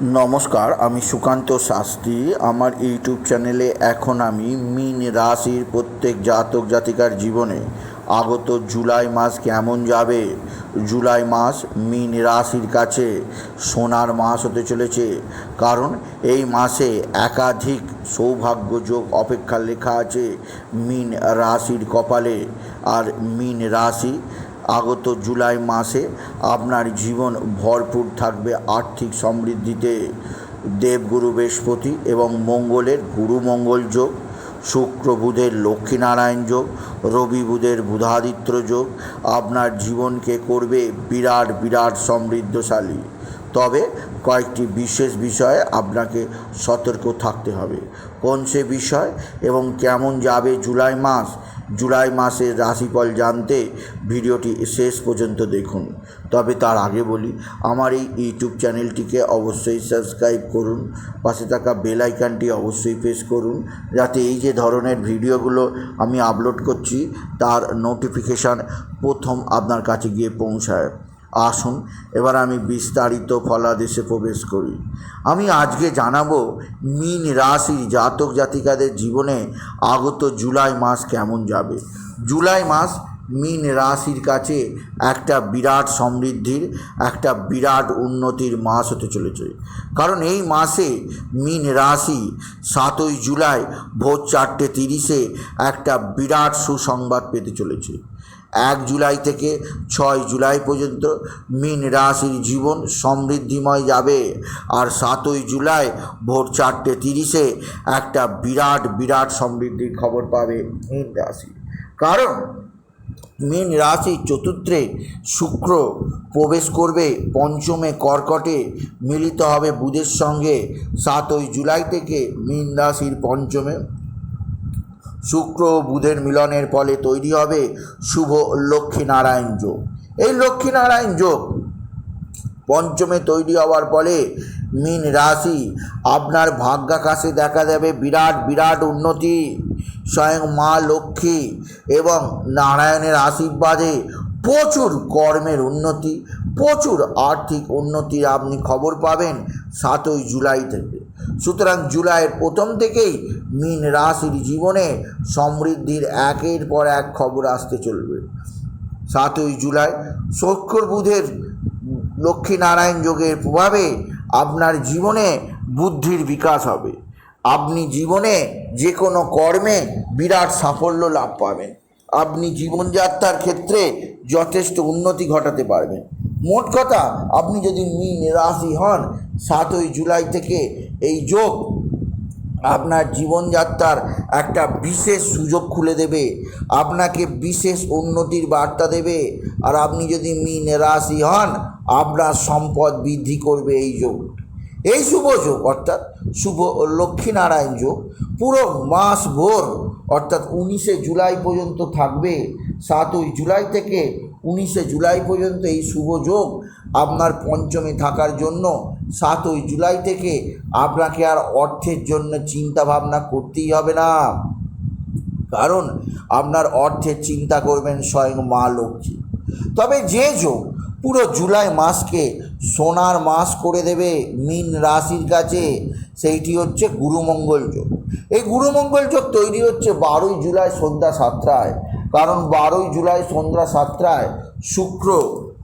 নমস্কার, আমি সুকান্ত শাস্ত্রী। আমার ইউটিউব চ্যানেলে এখন আমি মিন রাশির প্রত্যেক জাতক জাতিকার জীবনে আগত জুলাই মাস কেমন যাবে? জুলাই মাস মিন রাশির কাছে সোনার মাস হতে চলেছে। কারণ এই মাসে একাধিক সৌভাগ্য যোগ অপেক্ষা লেখা আছে মিন রাশির কপালে। আর মিন রাশি আগত জুলাই মাসে আপনার জীবন ভরপুর থাকবে আর্থিক সমৃদ্ধিতে। দেবগুরু বৃহস্পতি এবং মঙ্গলের গুরু মঙ্গল যোগ, শুক্র বুধের লক্ষ্মীনারায়ণ যোগ, রবি বুধের বুধাদিত্য যোগ, আপনার জীবনকে করবে বিরাট বিরাট সমৃদ্ধশালী। তবে কয়েকটি বিশেষ বিষয়ে আপনাকে সতর্ক থাকতে হবে। কোন সে বিষয় এবং কেমন যাবে জুলাই মাস জুলাই মাসের রাশিফল জানতে ভিডিওটি শেষ পর্যন্ত দেখুন। তবে তার আগে বলি, আমার এই ইউটিউব চ্যানেলটিকে অবশ্যই সাবস্ক্রাইব করুন, পাশে থাকা বেল আইকনটি অবশ্যই প্রেস করুন, যাতে এই যে ধরনের ভিডিওগুলো আমি আপলোড করছি, তার নোটিফিকেশান প্রথম আপনার কাছে গিয়ে পৌঁছায়। আসুন, এবার আমি বিস্তারিত ফলাদেশে প্রবেশ করি। আমি আজকে জানাব মিন রাশির জাতক জাতিকাদের জীবনে আগত জুলাই মাস কেমন যাবে। জুলাই মাস মিন রাশির কাছে একটা বিরাট সমৃদ্ধির, একটা বিরাট উন্নতির মাস হতে চলেছে। কারণ এই মাসে মিন রাশি সাতই জুলাই ভোর চারটে তিরিশে একটা বিরাট সুসংবাদ পেতে চলেছে। এক জুলাই থেকে ছয় জুলাই পর্যন্ত মিন রাশির জীবন সমৃদ্ধিময় যাবে। আর সাতই জুলাই ভোর চারটে তিরিশে একটা বিরাট বিরাট সমৃদ্ধির খবর পাবে মিন রাশি। কারণ মীন রাশি চতুর্থে শুক্র প্রবেশ করবে, পঞ্চমে কর্কটে মিলিত হবে বুধের সঙ্গে। সাতই জুলাই থেকে মীন রাশির পঞ্চমে শুক্র বুধের মিলনের ফলে তৈরি হবে শুভ লক্ষ্মীনারায়ণ যোগ। এই লক্ষ্মীনারায়ণ যোগ পঞ্চমে তৈরি হওয়ার ফলে মীন রাশি আপনার ভাগ্যাকাশে দেখা দেবে বিরাট বিরাট উন্নতি। স্বয়ং মা লক্ষ্মী এবং নারায়ণের আশীর্বাদে প্রচুর কর্মের উন্নতি, প্রচুর আর্থিক উন্নতির আপনি খবর পাবেন সাতই জুলাই থেকে। সুতরাং জুলাইয়ের প্রথম থেকেই মীন রাশির জীবনে সমৃদ্ধির একের পর এক খবর আসতে চলবে। সাতই জুলাই, শুক্র বুধের লক্ষ্মীনারায়ণ যোগের প্রভাবে আপনার জীবনে বুদ্ধির বিকাশ হবে। আপনি জীবনে যে কোনো কর্মে বিরাট সাফল্য লাভ পাবেন। আপনি জীবনযাত্রার ক্ষেত্রে যথেষ্ট উন্নতি ঘটাতে পারবেন। মোট কথা, আপনি যদি মীন রাশি হন, সাতই জুলাই থেকে এই যোগ আপনার জীবনযাত্রার একটা বিশেষ সুযোগ খুলে দেবে, আপনাকে বিশেষ উন্নতির বার্তা দেবে, আর আপনি যদি মীন রাশি হন, আপনার সম্পদ বৃদ্ধি করবে এই যোগ। এই শুভ যোগ, অর্থাৎ শুভ লক্ষ্মীনারায়ণ যোগ, পুরো মাস ভোর, অর্থাৎ উনিশে জুলাই পর্যন্ত থাকবে, সাতই জুলাই থেকে উনিশে জুলাই পর্যন্ত এই শুভ যোগ আপনার পঞ্চমে থাকার জন্য, সাতই জুলাই থেকে আপনাকে আর অর্থের জন্য চিন্তা ভাবনা করতেই হবে না। কারণ আপনার অর্থের চিন্তা করবেন স্বয়ং মা লক্ষ্মী। তবে যে যোগ পুরো জুলাই মাসকে সোনার মাস করে দেবে মিন রাশির কাছে। সেইটি হচ্ছে গুরুমঙ্গল যোগ। এই গুরুমঙ্গল যোগ তৈরি হচ্ছে বারোই জুলাই সন্ধ্যা সাতটায়। কারণ বারোই জুলাই সন্ধ্যা সাতটায় শুক্র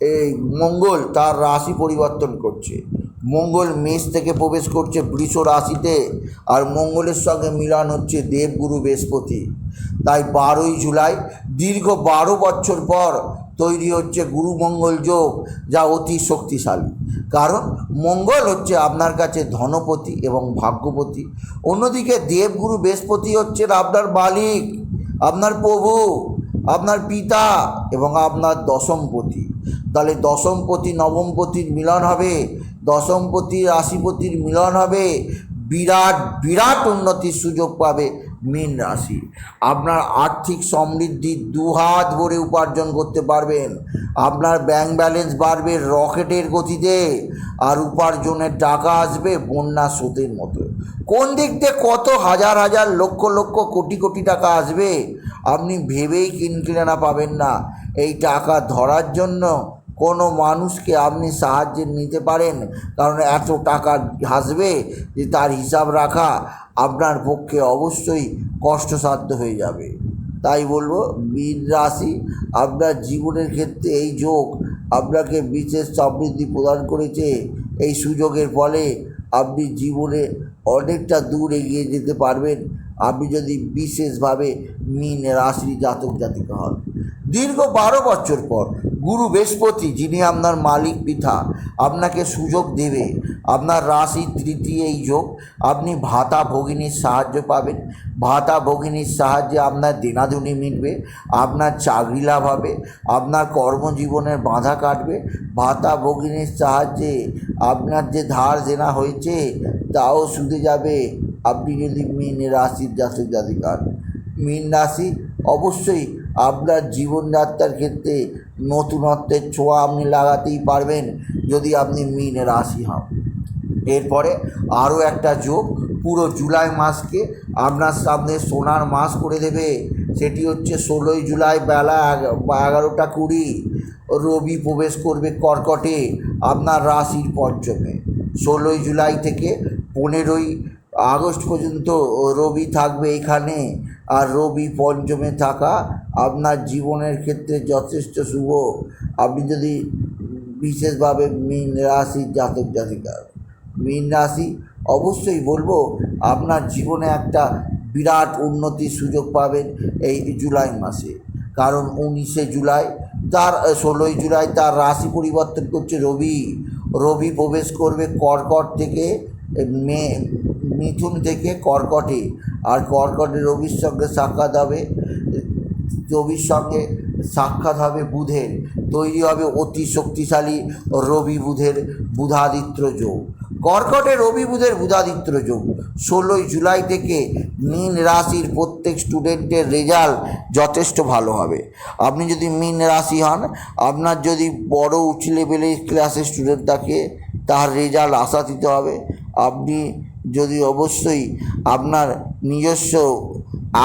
এই মঙ্গল তার রাশি পরিবর্তন করছে। মঙ্গল মেষ থেকে প্রবেশ করছে বৃষ রাশিতে আর মঙ্গলের সঙ্গে মিলন হচ্ছে দেবগুরু বৃহস্পতি। তাই বারোই জুলাই দীর্ঘ বারো বছর পর তৈরি হচ্ছে গুরু মঙ্গল যোগ, যা অতি শক্তিশালী। কারণ মঙ্গল হচ্ছে আপনার কাছে ধনপতি এবং ভাগ্যপতি। অন্যদিকে দেবগুরু বৃহস্পতি হচ্ছেন আপনার মালিক, আপনার প্রভু, আপনার পিতা এবং আপনার দশমপতি। তাহলে দশমপতি নবমপতির মিলন হবে দশমপতি রাশিপতির মিলন হবে, বিরাট বিরাট উন্নতির সুযোগ পাবে মীন রাশি। আপনার আর্থিক সমৃদ্ধি দুহাত ভরে উপার্জন করতে পারবেন। আপনার ব্যাংক ব্যালেন্স বাড়বে রকেটের গতিতে আর উপার্জনের টাকা আসবে বন্যা স্রোতের মতো। কোন দিক দিয়ে কত হাজার হাজার লক্ষ লক্ষ কোটি কোটি টাকা আসবে, আপনি ভেবেই কিনকিনা পাবেন না। এই টাকা ধরার জন্য কোনো মানুষকে আপনি সাহায্যে নিতে পারেন? কারণ এত টাকা হাসবে যে তার হিসাব রাখা আপনার পক্ষে অবশ্যই কষ্টসাধ্য হয়ে যাবে। তাই বলব, মীন রাশি, আপনার জীবনের ক্ষেত্রে এই যোগ আপনাকে বিশেষ সমৃদ্ধি প্রদান করেছে। এই সুযোগের ফলে আপনি জীবনে অনেকটা দূর এগিয়ে যেতে পারবেন। আপনি যদি বিশেষভাবে মীন রাশির জাতক জাতিকা হন। দীর্ঘ বারো বছর পর গুরু বৃহস্পতি যিনি আপনার মালিক পিতা, আপনাকে সুযোগ দেবে। আপনার রাশি তৃতীয় এই যোগ। আপনি ভাতা ভগিনীর সাহায্য পাবেন। ভাতা ভগিনীর সাহায্যে আপনার দেনাদুনি মিটবে, আপনার চাকরি লাভ হবে, আপনার কর্মজীবনের বাধা কাটবে। ভাতা ভগিনীর সাহায্যে আপনার যে ধার দেনা হয়েছে, তাও শুধু যাবে। আপনি যদি মীন রাশির জাতক জাতিকার, মীন রাশি অবশ্যই আপনার জীবনযাত্রার ক্ষেত্রে নতুনত্বের ছোঁয়া আপনি লাগাতেই পারবেন যদি আপনি মীন রাশি হন। এরপরে আরও একটা যোগ, পুরো জুলাই মাসকে আপনার সামনে সোনার মাস করে দেবে। সেটি হচ্ছে ষোলোই জুলাই বেলা এগারোটা কুড়ি। রবি প্রবেশ করবে কর্কটে আপনার রাশির পঞ্চমে। ষোলোই জুলাই থেকে পনেরোই আগস্ট পর্যন্ত রবি থাকবে এখানে। আর রবি পঞ্চমে থাকা আপনার জীবনের ক্ষেত্রে যথেষ্ট শুভ। আপনি যদি বিশেষভাবে মীন রাশির জাতক জাতিকার মীন রাশি, অবশ্যই বলব আপনার জীবনে একটা বিরাট উন্নতির সুযোগ পাবেন এই জুলাই মাসে। কারণ উনিশে জুলাই তার ষোলোই জুলাই তার রাশি পরিবর্তন করছে রবি। রবি প্রবেশ করবে কর্কট থেকে মে মিথুন থেকে কর্কটে, আর কর্কটে রবির সঙ্গে সাক্ষাৎ হবে রবির সঙ্গে সাক্ষাৎ হবে বুধের, তৈরি হবে অতি শক্তিশালী রবি বুধের বুধাদিত্য যোগ। কর্কটে রবি বুধের বুধাদিত্য যোগ। ষোলোই জুলাই থেকে মীন রাশির প্রত্যেক স্টুডেন্টের রেজাল্ট যথেষ্ট ভালো হবে। আপনি যদি মীন রাশি হন, আপনার যদি বড় উঁচু লেভেলের ক্লাসের স্টুডেন্ট থাকে, তার রেজাল্ট আশাতীত হবে। আপনি যদি অবশ্যই আপনার নিজস্ব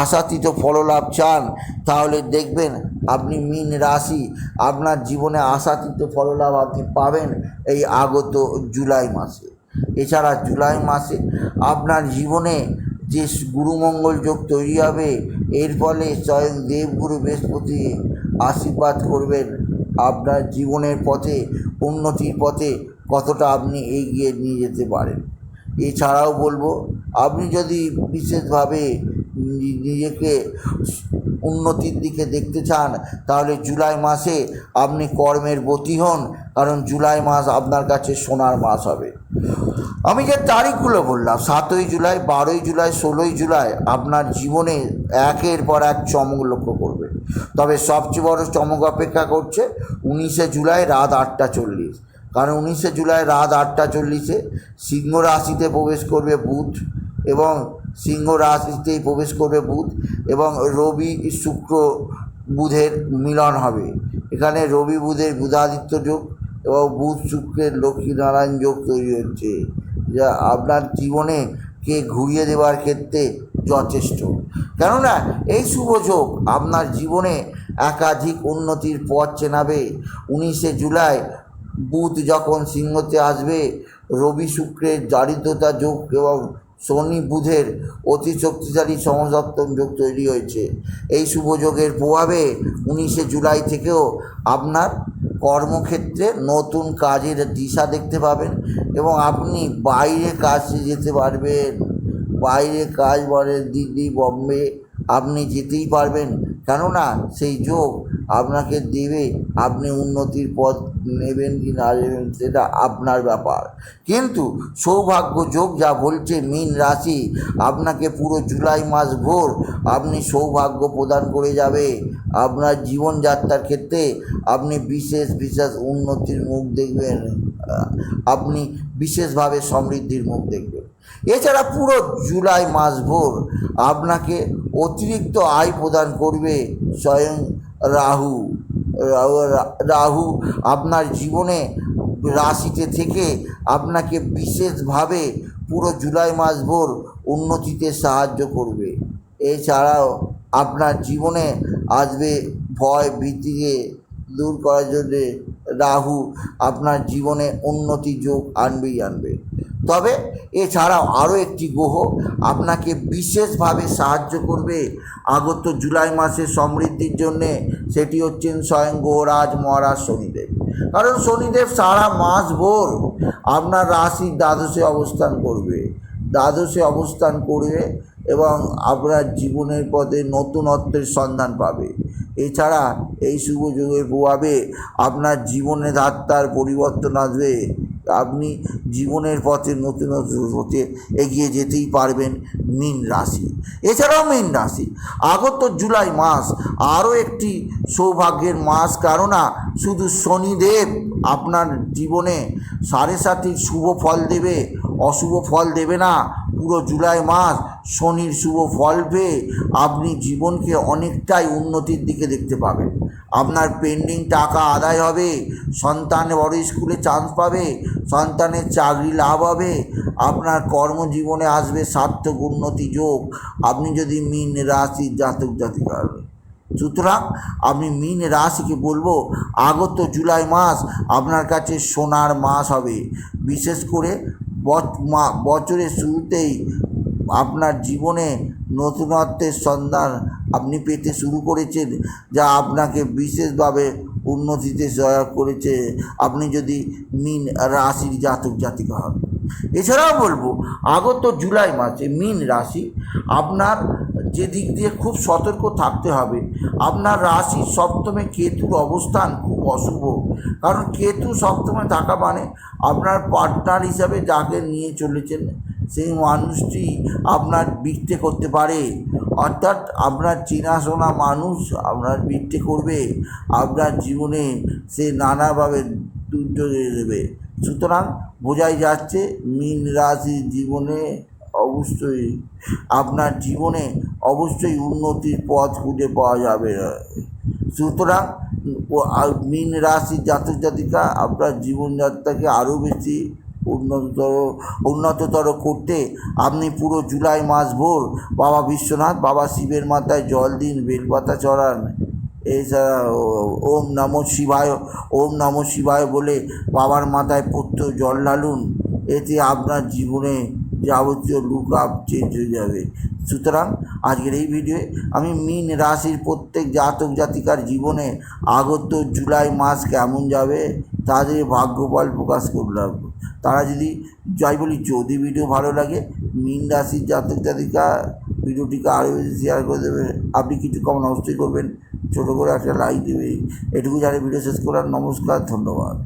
আশাতীত ফললাভ চান, তাহলে দেখবেন আপনি মিন রাশি। আপনার জীবনে আশাতীত ফললাভ আপনি পাবেন এই আগত জুলাই মাসে। এছাড়া জুলাই মাসে আপনার জীবনে যে গুরুমঙ্গল যোগ তৈরি হবে, এর ফলে স্বয়ং দেবগুরু বৃহস্পতি আশীর্বাদ করবেন। আপনার জীবনের পথে, উন্নতির পথে কতটা আপনি এগিয়ে নিয়ে যেতে পারেন। এছাড়াও বলব, আপনি যদি বিশেষভাবে নিজেকে উন্নতির দিকে দেখতে চান, তাহলে জুলাই মাসে আপনি কর্মের বতী হন, কারণ জুলাই মাস আপনার কাছে সোনার মাস হবে। আমি যে তারিখগুলো বললাম, সাতই জুলাই, বারোই জুলাই, ষোলোই জুলাই আপনার জীবনে একের পর এক চমক লক্ষ্য করবে। তবে সবচেয়ে বড় চমক অপেক্ষা করছে উনিশে জুলাই রাত আটটা চল্লিশ। কারণ উনিশে জুলাই রাত আটটা চল্লিশে সিংহ রাশিতে প্রবেশ করবে বুধ এবং সিংহ রাশিতেই প্রবেশ করবে বুধ এবং রবি শুক্র বুধের মিলন হবে। এখানে রবি বুধের বুধাদিত্য যোগ এবং বুধ শুক্রের লক্ষ্মীনারায়ণ যোগ তৈরি হচ্ছে। যা আপনার জীবনে কে ঘুরিয়ে দেওয়ার ক্ষেত্রে যথেষ্ট। কেননা এই শুভ যোগ আপনার জীবনে একাধিক উন্নতির পথ চেনাবে। উনিশে জুলাই বুধ যখন সিংহতে আসবে, রবি শুক্রের দারিদ্রতা যোগ এবং শনি বুধের অতি শক্তিশালী সমসপ্তম যোগ তৈরি হয়েছে। এই শুভ যোগের প্রভাবে উনিশে জুলাই থেকেও আপনার কর্মক্ষেত্রে নতুন কাজের দিশা দেখতে পাবেন এবং আপনি বাইরে কাজে যেতে পারবেন। বাইরে কাজ বলেন দিল্লি, বম্বে, আপনি যেতেই পারবেন। কেননা সেই যোগ আপনাকে দেবে, আপনি উন্নতির পথ নেবেন কি না নেবেন সেটা আপনার ব্যাপার। কিন্তু সৌভাগ্য যোগ যা বলছে মীন রাশি, আপনাকে পুরো জুলাই মাস ভোর আপনি সৌভাগ্য প্রদান করে যাবে। আপনার জীবনযাত্রার ক্ষেত্রে আপনি বিশেষ বিশেষ উন্নতির মুখ দেখবেন আপনি বিশেষভাবে সমৃদ্ধির মুখ দেখবেন। এছাড়া পুরো জুলাই মাস ভোর আপনাকে অতিরিক্ত আয় প্রদান করবে স্বয়ং রাহু, রাহু- আপনার জীবনে রাশিতে থেকে আপনাকে বিশেষভাবে পুরো জুলাই মাস ভোর উন্নতিতে সাহায্য করবে। এছাড়াও আপনার জীবনে আসবে ভয় ভীতিকে দূর করার জন্যে রাহু আপনার জীবনে উন্নতি যোগ আনবেই আনবে। তবে এছাড়াও আরও একটি গ্রহ আপনাকে বিশেষভাবে সাহায্য করবে। আগত জুলাই মাসের সমৃদ্ধির জন্যে সেটি হচ্ছেন স্বয়ং গ্রহরাজ মহারাজ শনিদেব। কারণ শনিদেব সারা মাস ভোর আপনার রাশির দ্বাদশে অবস্থান করবে। দ্বাদশে অবস্থান করবে এবং আপনার জীবনের পথে নতুনত্বের সন্ধান পাবে। এছাড়া এই শুভ যুগের প্রভাবে আপনার জীবনের আত্মার পরিবর্তন আসবে। আপনি জীবনের পথে নতুন নতুন পথে এগিয়ে যেতেই পারবেন মীন রাশি। এছাড়াও মীন রাশি, আগত জুলাই মাস আরও একটি সৌভাগ্যের মাস, কেননা শুধু শনিদেব আপনার জীবনে সাড়ে সাতির শুভ ফল দেবে, অশুভ ফল দেবে না পুরো জুলাই মাস শনির শুভ ফল পেয়ে আপনি জীবনকে অনেকটাই উন্নতির দিকে দেখতে পাবেন। আপনার পেন্ডিং টাকা আদায় হবে, সন্তান বড় স্কুলে চান্স পাবে, সন্তানের চাকরি লাভ হবে, আপনার কর্মজীবনে আসবে সার্থক উন্নতি যোগ, আপনি যদি মিন রাশির জাতক জাতিকা হবেন সুতরাং আমি মিন রাশিকে বলব, আগত জুলাই মাস আপনার কাছে সোনার মাস হবে। বিশেষ করে বছরের শুরুতেই আপনার জীবনে নতুনত্বের সন্ধান আপনি পেতে শুরু করেছেন, যা আপনাকে বিশেষভাবে উন্নতিতে সহায়ক করেছে। আপনি যদি মিন রাশির জাতক, জাতিকা হন। এছাড়াও বলব, আগত জুলাই মাসে মিন রাশি আপনার যে দিক দিয়ে খুব সতর্ক থাকতে হবে। আপনার রাশির সপ্তমে কেতুর অবস্থান খুব অশুভ। কারণ কেতু সপ্তমে থাকা মানে আপনার পার্টনার হিসাবে যাকে নিয়ে চলেছেন, সেই মানুষটি আপনার বিক্রে করতে পারে। অর্থাৎ আপনার চেনাশোনা মানুষ আপনার বিক্রে করবে। আপনার জীবনে সে নানাভাবে দুর্যোগ দেবে। সুতরাং বোঝাই যাচ্ছে, মীন রাশির জীবনে অবশ্যই আপনার জীবনে অবশ্যই উন্নতির পথ খুঁজে পাওয়া যাবে। সুতরাং মীন রাশির জাতক জাতিকা, আপনার জীবনযাত্রাকে আরও বেশি উন্নততর উন্নততর করতে আপনি পুরো জুলাই মাস ভোর বাবা বিশ্বনাথ, বাবা শিবের মাথায় জল দিন বেলপাতা চড়ান এছাড়া ওম নমঃ শিবায়, ওম নমঃ শিবায় বলে বাবার মাথায় প্রত্যহ জল ঢালুন। এতে আপনার জীবনে যাবতীয় লুক আপ চেঞ্জ হয়ে যাবে। সুতরাং আজকের এই ভিডিওয়ে আমি মিন রাশির প্রত্যেক জাতক জাতিকার জীবনে আগত জুলাই মাস কেমন যাবে, তাদের ভাগ্যফল প্রকাশ করলাম তারা যদি যাই বলি যদি ভিডিও ভালো লাগে, মিন রাশির জাতক জাতিকা ভিডিওটিকে আরও বেশি শেয়ার করে দেবে। আপনি কিছু কমন অবশ্যই করবেন। ছোটো করে একটা লাইক দেবে এটুকু জানি ভিডিও শেষ করার নমস্কার, ধন্যবাদ।